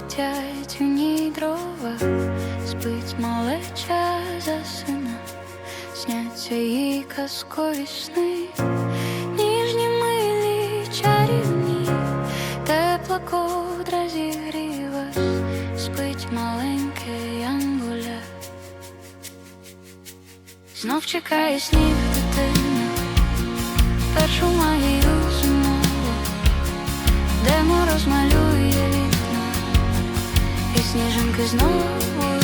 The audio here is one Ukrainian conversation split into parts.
Шепотять у ній дрова, спить малеча за сина, сняться їй казкові сни, ніжні милі чарівні, тепла ковдра зігріва, спить маленьке янголя, знов чекає сніг дитина, сніжинки знову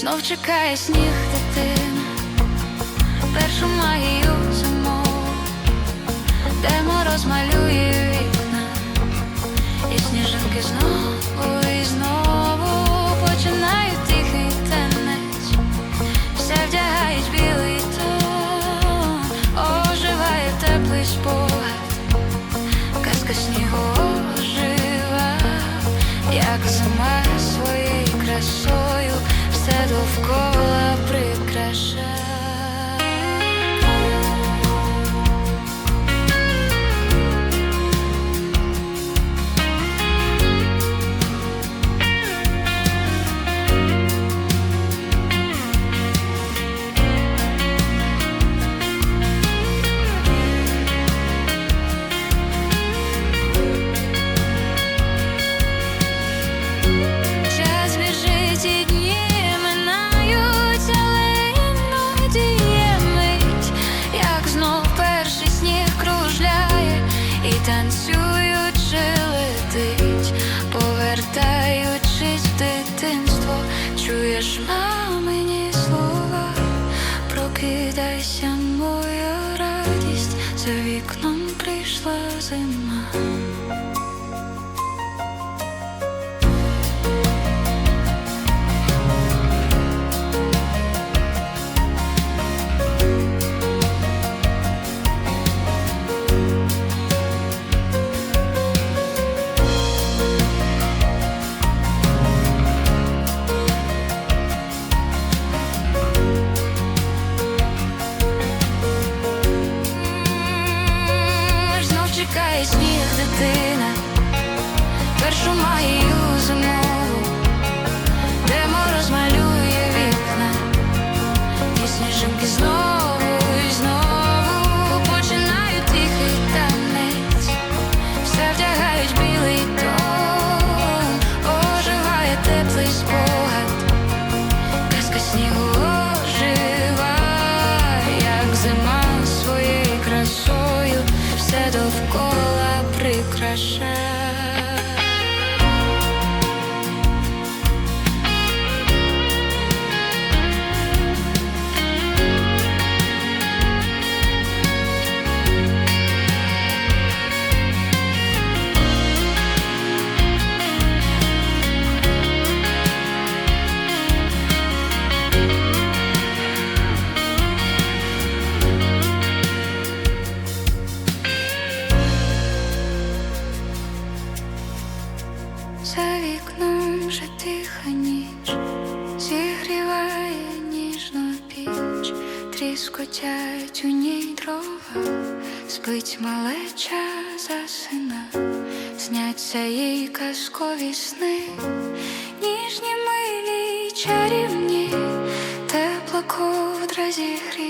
Знов чекає сніг дитина, першу магію зимову, де мороз малює вікна, і сніжинки знову і знову починають тихий танець, все вдягають білий тон, оживає теплий спогад, казка снігу ожива, як зима своєю красою, прийшла зима. 也是。Боже, тиха ніч зігріває ніжно піч, тріскотять у ній дрова, спить малеча засина, сняться їй казкові сни, ніжні милі чарівні, тепло ковдра зігрі.